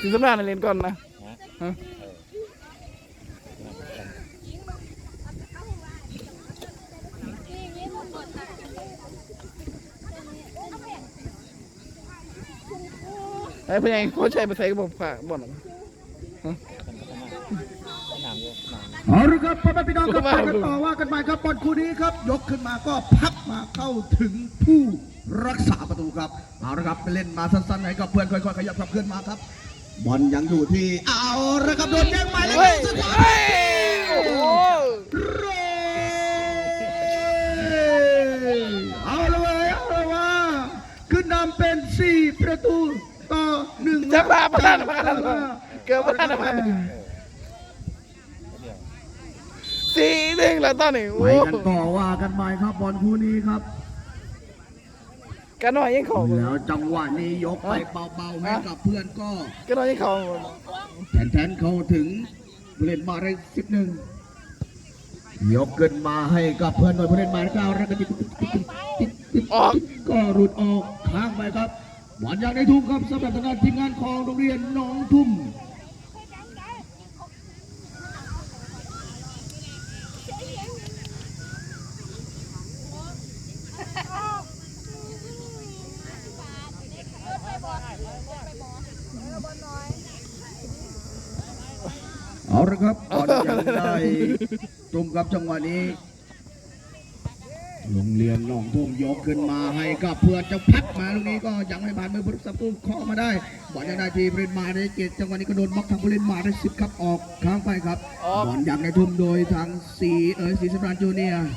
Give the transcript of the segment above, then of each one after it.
สิสำราญเล่นก่อนนะฮะไอ้พยัง เขาใช้ไปใส่กระบอกผ้าบ่อนหรอเอาละครับพ่อแม่พี่น้องครับว่าไปกันต่อว่ากันใหม่ครับบอลคู่นี้ครับ ยกขึ้นมาก็พับมาเข้าถึงผู้รักษาประตูครับเอาละครับไปเล่นมาสั้นๆให้กับเพื่อนค่อยๆขยับกับเพื่อนมาครับบอลยังอยู่ที่เอาละครับโดนแย่งไปแล้วเฮ้ยสุดท้าเฮ้ยยโอ้โหเรเอาละเว้ยเอาละว่าขึ้นนำเป็นสี่ประตูต่อหนึ่งจะมาพลาดมาแล้วเกือบพลาดมา สี่หนึ่งแล้วตอนนี้โอ้ไปกันต่อว่ากันใหม่ครับบอลคู่นี้ครับ กันหน่อยยังของแล้วจังหวะนี้ยกไปเบาๆให้กับเพื่อนก็กันหน่อยยังของแทนแทนเข้าถึงผู้เล่นมาได้สิบหนึ่งยกขึ้นมาให้กับเพื่อนหน่อยผู้เล่นหมายเลขเก้าแล้วก็ติดติดติดติดติดออกก็หลุดออกข้างไปครับบอลยังในทุ่มครับสำหรับทางด้านทีมงานของโรงเรียนหนองทุ่ม ละครับบอลยังได้ตรงกับจังหวะนี้ โรงเรียนหนองทุ่มยกขึ้นมาให้กับเพื่อนเจะพัดมาลูกนี้ก็ยังไม่ผ่านมือผู้รักษาประตูเคาะมาได้บอลยังได้ทีบริเวณมาได้เกตจังหวะนี้ก็โดนบล็อกทางผู้เล่นมาได้สิบครับออกข้างไปครับบอลยังในทุ่มโดยทางสีเอ๋ยสีสำราญจูเนียร์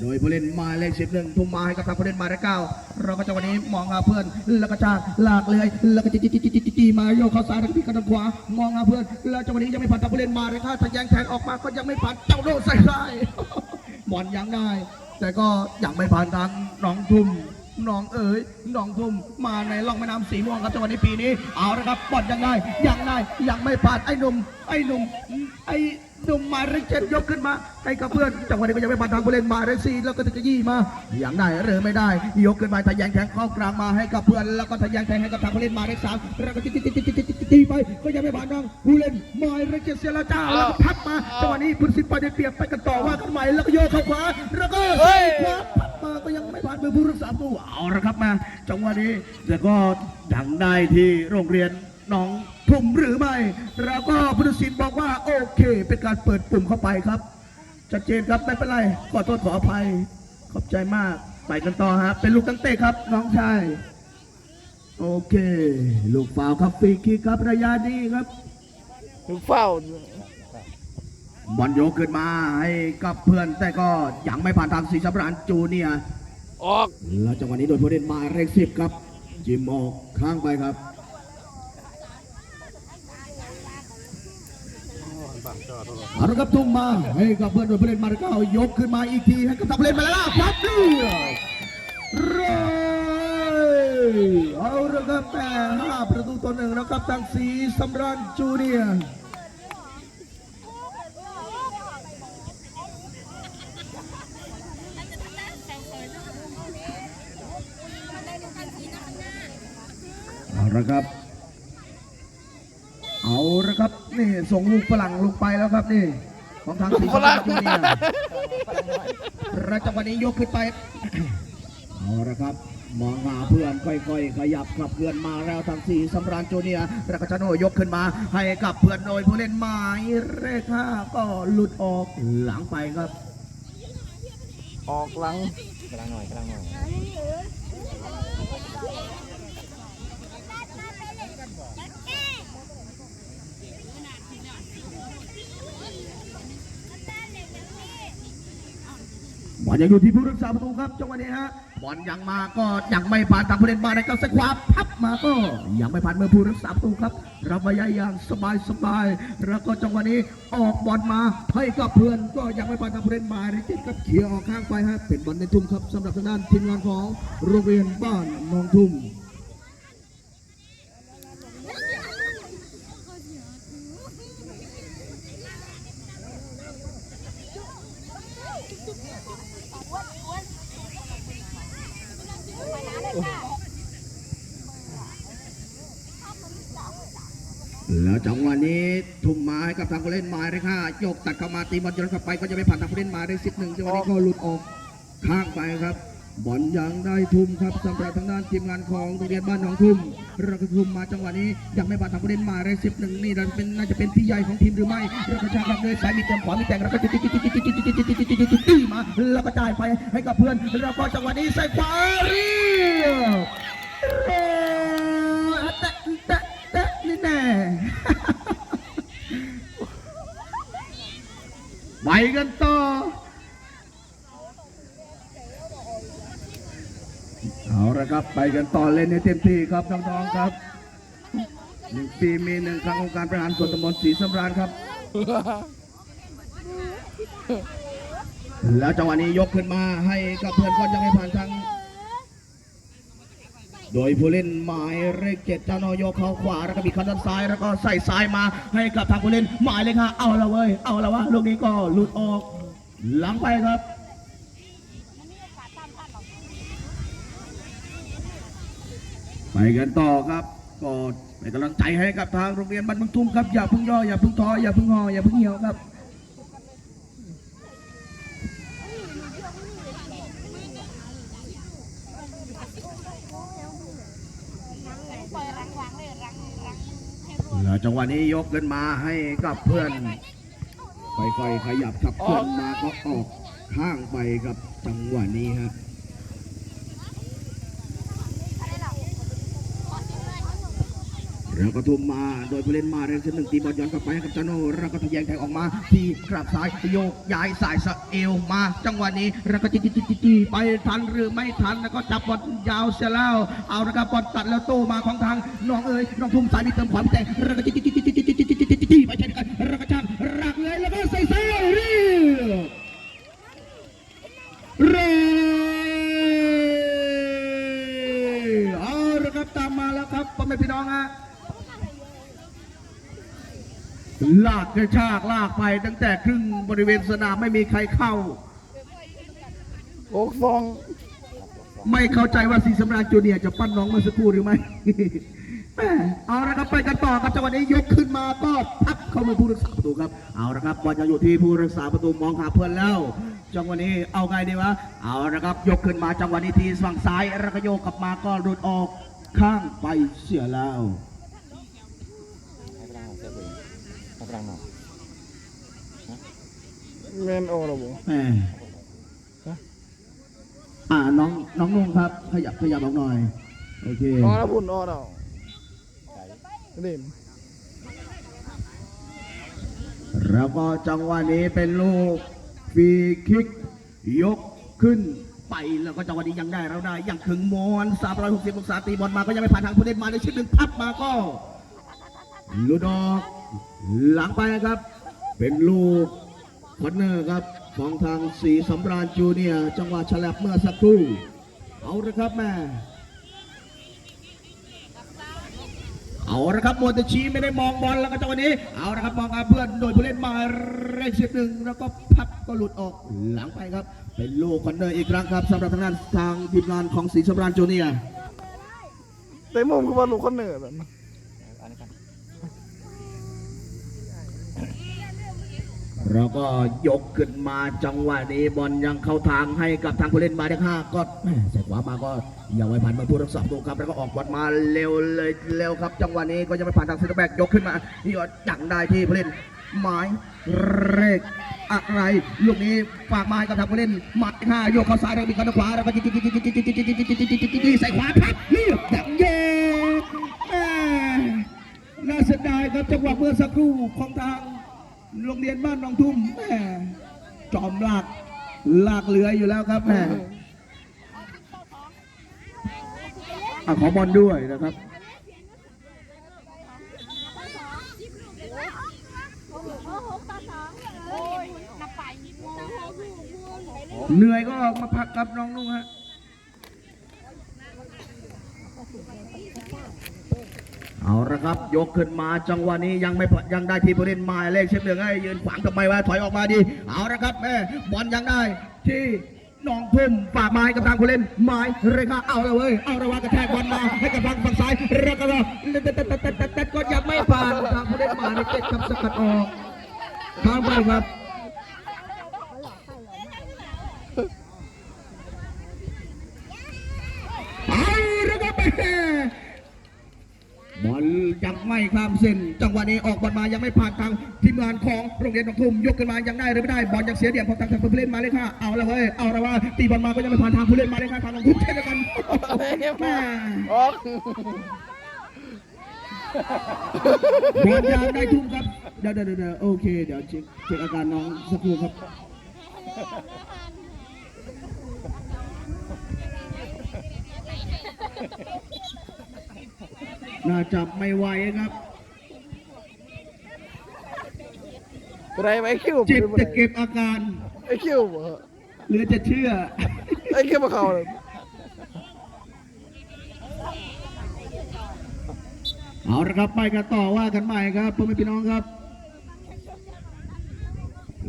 โดยผู้เล่นหมายเลขสิบหนึ่งทุ่มมาให้กับทางผู้เล่นหมายเลขเก้าเราก็จังหวะนี้มองหาเพื่อนแล้วก็จากลากเลยแล้วก็จีจีจีจีจีมาโยกเข้าซ้ายทางที่กระดานขวามองหาเพื่อนแล้วจังหวะนี้ยังไม่ผ่านทางผู้เล่นมาเลยค่ะทะแยงแทงออกมาก็ยังไม่ผ่านเจ้าโดใส่ได้บอลยังได้ แต่ก็ยังไม่ผ่านทางหนองทุ่มหนองเอ๋ยหนองทุ่มมาในล่องแม่น้ำสีม่วงครับจังหวะนี้ปีนี้เอาละครับบอลยังได้ยังได้ยังไม่ผ่านไอ้หนุ่มไอ้หนุ่มไอ้ หนุ่มมายเลขเจ็ดยกขึ้นมาให้กับเพื่อน จังหวะนี้ก็ยังไม่ผ่านทางผู้เล่นมาเลขสี่แล้วก็ตะกี้มายังได้หรือไม่ได้ ยกขึ้นมาทะแยงแทงเข้ากลางมาให้กับเพื่อน แล้วก็ทะแยงแทงให้กับทางผู้เล่นมาเลขสามแล้วก็ตีตีตีตีตีตีตีไป ก็ยังไม่ผ่านทางผู้เล่นมาเลขเจ็ดเสียแล้วจ้าแล้วก็พับมาจังหวะนี้พุทธศิษย์ไปได้เปรียบไปกันต่อว่ากันใหม่แล้วก็โยกเข้าขวาแล้วก็เฮ้ยขวาพับมาก็ยังไม่ผ่านมือผู้รักษาประตูเอาละครับมาจังหวะนี้แต่ก็ยังได้ที่โรงเรียน น้องทุ่มหรือไม่ แล้วก็ผู้ตัดสินบอกว่าโอเค เป็นการเปิดปุ่มเข้าไปครับชัดเจนครับไม่เป็นไรขอโทษขออภัย ขอบใจมากไปกันต่อฮะเป็นลูกตั้งเตะครับ น้องชายโอเค ลูกฟาวครับฟรีคิกครับระยะนี้ครับถูกเฝ้าบอลโยกขึ้นมาให้กับเพื่อนแต่ก็ยังไม่ผ่านทางสีสับรานจูเนียร์ออกแล้วจังหวะนี้โดยผู้เล่นหมายเลขสิบครับจิมออกข้างไปครับ เอาละครับทุ่มมาให้กับเพื่อนโดยผู้เล่นมาเลขเก้ายกขึ้นมาอีกทีให้กับผู้เล่นมาแล้วครับเรียบร้อยเอาละครับแต่ห้าประตูต่อหนึ่งนะครับทางสีสำราญจูเนียร์เอาละครับ เอาละครับ นี่ส่งลูกฝรั่งลงไปแล้วครับนี่ ของทางสีฝรั่งจูเนียร์แล้วจังหวะนี้ยกขึ้นไปเอาละครับมองหาเพื่อนค่อยๆ ขยับกับเพื่อนมาแล้วทางสีสำราญจูเนียร์แล้วก็ชโนยกขึ้นมา ให้กับเพื่อนโดยผู้เล่นหมายเลขห้าก็หลุดออกหลังไปครับ ออกหลังกำลังหน่อยกำลังหน่อย บอลยังอยู่ที่ผู้รักษาประตูครับจังหวะนี้ฮะบอลยังมาก็ยังไม่ผ่านทางผู้เล่นมาในกระสขวาพับมาก็ยังไม่ผ่านมือผู้รักษาประตูครับรับระยะอย่างสบายสบายๆแล้วก็จังหวะนี้ออกบอลมาให้กับเพื่อนก็ยังไม่ผ่านทางผู้เล่นมาในจิตกับเขียวออกข้างไปฮะเป็นบอลในทุ่มครับสำหรับทางด้านทีมงานของโรงเรียนบ้านหนองทุ่ม แล้วจังหวะนี้ทุ่มมาให้กับทางผู้เล่นหมายเลยค่ะโยกตัดเข้ามาตีบอลย้อนกลับไปก็จะไม่ผ่านทางผู้เล่นหมายได้สิบหนึ่งจังหวะนี้ก็หลุดออกข้างไปครับ บอลยังได้ทุ่มครับสำหรับทางด้านทีมงานของโรงเรียนบ้านหนองทุ่มรักทุ่มมาจังหวะนี้ยังไม่บาดทำประเด็นมาเลยสิบหนึ่งนี่เราเป็นน่าจะเป็นพี่ใหญ่ของทีมหรือไม่รักชาติเลยสายมีเต็มขวามีแต่งรักจุดตีมาแล้วก็จ่ายไปให้กับเพื่อนแล้วก็จังหวะนี้ใส่ขวาเรียบเตะเตะเตะนี่แน่ไปกันต่อ ละครับ ไปกันต่อเล่นในเต็มที่ครับน้องๆครับหนึ่งปีมีหนึ่งครั้งองค์การบริหารส่วนตำบลศรีสำราญครับ แล้วจังหวะนี้ยกขึ้นมาให้กับเพื่อนก็ยังไม่ผ่านทาง โดยผู้เล่นหมายเลขเจ็ดเจ้านอยกเข้าขวาแล้วก็มีคันด้านซ้ายแล้วก็ใส่ซ้ายมาให้กับทางผู้เล่นหมายเลขห้าเอาละเว้ยเอาละวะลูกนี้ก็หลุดออก หลังไปครับ ไปกันต่อครับก็เป็นกำลังใจให้กับทางโรงเรียนบ้านบางทุ่มครับอย่าพิ่งย่ออย่าพิ่งท้ออย่าพิ่งหออย่าพิ่งเหี่ยวครับแล้วจังหวะนี้ยกขึ้นมาให้กับเพื่อนค่อยๆขยับขับเคลื่อนมาก็ออกข้างไปครับจังหวะนี้ครั เราก็ทุ่มมาโดยผู้เล่นมาเร็วชั้นหนึ่งตีบอลย้อนกลับไปให้กับจาโนเราก็ทะแยงแทงออกมาทีกลับซ้ายโยกย้ายสายสเอวมา จังหวะนี้เราก็จีๆๆไปทันหรือไม่ทันแล้วก็จับบอลยาวเสียแล้วเอาละครับบอลตัดแล้วโตมาของทางน้องเอ๋ยน้องทุ่มสายมีเติมความแต่เราก็จีๆๆๆๆไปเช่นกันเราก็ช่างรักเลยแล้วก็ใส่เสื้อเรียบเรียเอาละครับตามมาแล้วครับพ่อแม่พี่น้องฮะ ลากกระชากลากไปตั้งแต่ครึ่งบริเวณสนามไม่มีใครเข้า โอ้ฟอง ไม่เข้าใจว่าสีสำราญจูเนียร์จะปั้นน้องเมื่อสักครู่หรือไม่แหม่เอาละครับไปกันต่อครับจังหวะนี้ยกขึ้นมาก็พับเข้ามือผู้รักษาประตูครับ เอาละครับบอลจะอยู่ที่ผู้รักษาประตูมองหาเพื่อนแล้ว จังหวะนี้เอาไงดีวะ เอาละครับยกขึ้นมาจังหวะนี้ทีฝั่งซ้ายแล้วก็โยกกลับมาก็หลุดออกข้างไปเสียแล้ว ให้พลังหน่อยเสื้อตัวเองให้พลังหน่อยแมนโอระบุแหม่อ่าน้องน้องนุ่งครับ ขยับขยับออกหน่อย โอเคออระบุนออเราใส่เด่นแล้วก็จังหวะนี้เป็นลูกฟรีคิก ยกขึ้นไปแล้วก็จังหวะนี้ยังได้เราได้ยังขึงมอน360องศาตีบอลมาก็ยังไม่ผ่านทางผู้เล่นมาในชิ้นหนึ่งพับมาก็หลุดออก หลังไปครับ เป็นลูกคอนเนอร์ครับของทางสีสำราญจูเนียจังหวะฉลับเมื่อสักครู่ เอาละครับแม่เอาละครับโมเตชีไม่ได้มองบอลแล้วก็จังหวะนี้ เอาละครับมองอาเพื่อนโดยผู้เล่นมาเร่งเสียหนึ่งแล้วก็พับก็หลุดออกหลังไปครับ เป็นลูกคอนเนอร์อีกครั้งครับสำหรับทางด้านทางทีมงานของศรีสำราญจูเนียแต่มุมคือว่าลูกคนเนอแบบ เราก็ยกขึ้นมาจังหวะนี้บอลยังเข้าทางให้กับทางผู้เล่นมาได้ห้าก็ใส่ขวามาก็ยังไม่ผ่านมาผู้รักษาประตูครับแล้วก็ออกบอลมาเร็วเลยเร็วครับ จังหวะนี้ก็ยังไม่ผ่านทางเซนเตอร์แบ็กยกขึ้นมาที่ยอดจังได้ที่ผู้เล่นหมายเลขอะไรลูกนี้ฝากมาให้กับทางผู้เล่นหมัดห้าโยกเข้าซ้ายแล้วมีกันขวาแล้วก็จี้ใส่ขวาครับนี่ดังเย่น่าเสียดายครับจังหวะเมื่อสักครู่ของทาง โรงเรียนบ้านหนองทุ่มแม่จอมลากลากเรืออยู่แล้วครับแม่ะขอบอลด้วยนะครับเหนื่อยก็ออกมาพักกับน้องนุ่งฮะ เอาละครับ ยกขึ้นมาจังหวะนี้ยังไม่ยังได้ทีผู้เล่นหมายเลขเช็คเหลืองให้ยืนขวางทำไมวะถอยออกมาดี เอาละครับแม่บอลยังได้ที่หนองทุ่มฝากไม้กับทางผู้เล่นไม้เรขาเอาละเว้ยเอาละว่ากระแทกบอลมาให้กับทางฝั่งซ้ายแล้วก็แต่แต่แต่แต่แต่ก็ยังไม่ผ่านทางผู้เล่นหมายเลขเจ็ดครับสกัดออกทางไปครับ เอาละครับแม่ บอลยังไม่ข้ามเส้น จังหวะนี้ออกบอลมายังไม่ผ่านทางทีมงานของโรงเรียนหนองทุ่มยกขึ้นมายังได้หรือไม่ได้บอลยังเสียเดียมของทางผู้เล่นมาเลยค่ะเอาละเว้ยเอาละว่าตีบอลมาก็ยังไม่ผ่านทางผู้เล่นมาเลยค่ะทางหนองทุ่มเช่นเดียวกันแม่ออกบอลยางได้ทุ่มครับเดี๋ยวเดี๋ยวเดี๋ยวโอเคเดี๋ยวเช็คเช็คอาการน้องสักครู่ครับ น่าจับไม่ไหวครับอะไรไอ้คิวเจ็บแต่เก็บอาการไอ้คิวบ่เหลือจะเชื่อไอ้คิวมาเข้าเลยเอาละครับไปกันต่อว่ากันใหม่ครับพ่อแม่พี่น้องครับ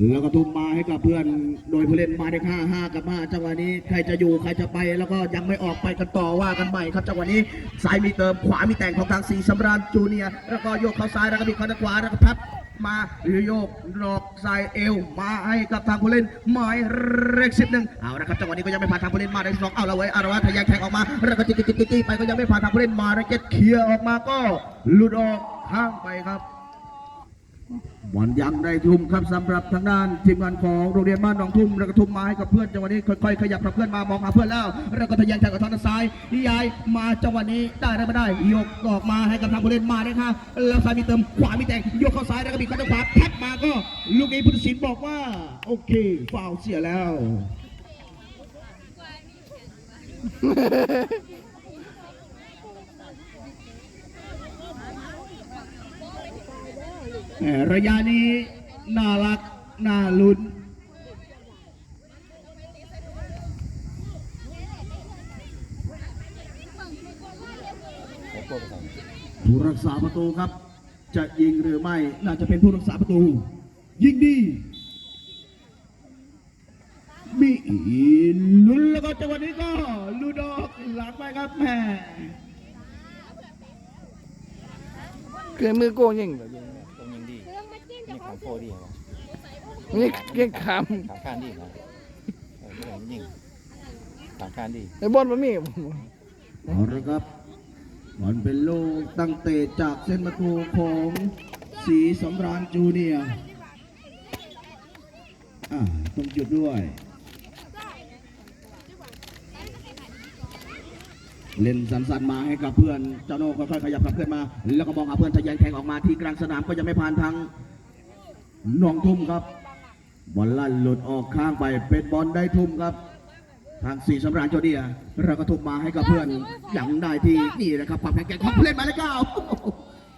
แล้วก็ทุ่มมาให้กับเพื่อนโดยผู้เล่นมายเลขห้าห้ากับห้าจังหวะนี้ใครจะอยู่ใครจะไปแล้วก็ยังไม่ออกไปกันต่อว่ากันใหม่ครับจังหวะนี้ซ้ายมีเติมขวามีแต่งของทางสีสำราญจูเนียแล้วก็โยกเข้าซ้ายแล้วก็บิดเข้าขวาแล้วก็พับมาโยกดอกสายเอวมาให้กับทางผู้เล่นหมายเลขสิบหนึ่งเอาละครับจังหวะนี้ก็ยังไม่ผ่านทางผู้เล่นมายเลขสองเอาละไว้ยอาละว่าทะยานแข่งออกมาแล้วก็ติดติดติดติดไปก็ยังไม่ผ่านทางผู้เล่นมายเลขเจ็ดเคลียร์ออกมาก็หลุดออกข้างไปครับ บอลยังได้ทุ่มครับสำหรับทางด้านทีมงานของโรงเรียนบ้านหนองทุ่มแล้วก็ทุ่มมาให้กับเพื่อนจังหวะนี้ค่อยๆขยับกับเพื่อนมามองหาเพื่อนแล้วแล้วก็ทะยานแข่งกับทางด้านซ้ายนิยายมาจังหวะนี้ได้ได้ไม่ได้ยกออกมาให้กับทางผู้เล่นมาเลยค่ะแล้วซ้ายมีเติมขวามีแต่งยกเข้าซ้ายแล้วก็บีเข้าทางขวาแทบมาก็ลูกนี้พุทธศิลป์บอกว่าโอเคฟาวเสียแล้ว แหม่ ระยะนี้น่ารัก น่าลุ้นผู้รักษาประตูครับ จะยิงหรือไม่ น่าจะเป็นผู้รักษาประตู ยิงดี มีลุ้นแล้วก็จังหวะนี้ก็ลูดอกหลังไปครับแม่คือมือโกงยิงแบบนี้ตรงยิงดี นี่ขางโฟดีเหรอนี่เก่งขามขางคานดีเหรอเออไม่ได้ยิงขางคานดีไอ้บอลมันมีเอาละครับบอลเป็นลูกตั้งเตะจากเส้นประตูของสีสำราญจูเนียร์อ่าต้องจุดด้วย เล่นสันๆมาให้กับเพื่อนเจ้าโน่ค่อยๆขยับกับเพื่อนมา แล้วก็มองหาเพื่อนทะยานแข่งออกมาที่กลางสนามก็ยังไม่ผ่านทาง หนองทุ่มครับ บอลลั่นหลุดออกข้างไป เป็นบอลได้ทุ่มครับ ทางสีสำราญโจเดียเราก็ทุ่มมาให้กับเพื่อนอย่างได้ที่นี่นะครับความแข็งแกร่งของผู้เล่นหมายเลขเก้า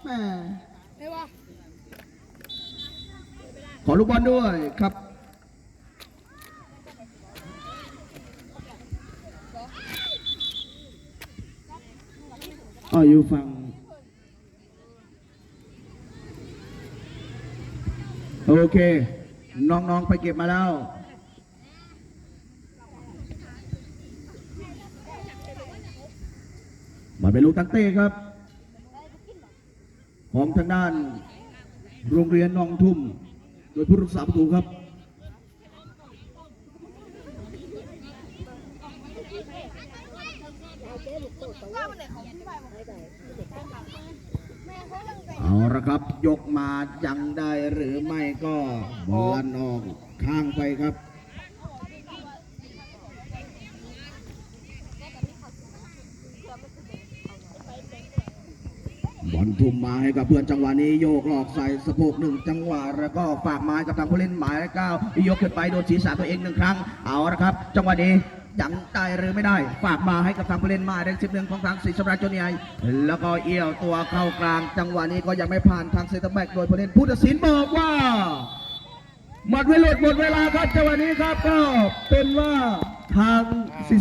แม่ขอลูกบอลด้วยครับอ๋ออยู่ฝั่ง โอเค น้องๆไปเก็บมาแล้วมาเป็นลูกตังเต้ครับ ของทางด้านโรงเรียนนองทุ่ม โดยผู้รักษาประตูครับ เอาละครับ ยกมายังได้หรือไม่ก็บอลออกข้างไปครับบอลทุ่มมาให้กับเพื่อนจังหวะนี้โยกหลอกใส่สะโพกหนึ่งจังหวะแล้วก็ฝากไม้กับทางผู้เล่นหมายเลขเก้ายกขึ้นไปโดนศีรษะตัวเองหนึ่งครั้ง เอาละครับ จังหวะนี้ ยังได้หรือไม่ได้ ฝากมาให้กับทางผู้เล่นมาแดงสิบหนึ่งของทางศรีสราชจเนียร์แล้วก็เอี่ยวตัวเข้ากลางจังหวะนี้ก็ยังไม่ผ่านทางเซตแบ็กโดยผู้เล่นผู้ตัดสินบอกว่าหมดเวลาหมดเวลาครับจังหวะนี้ครับก็เป็นว่าทางศรี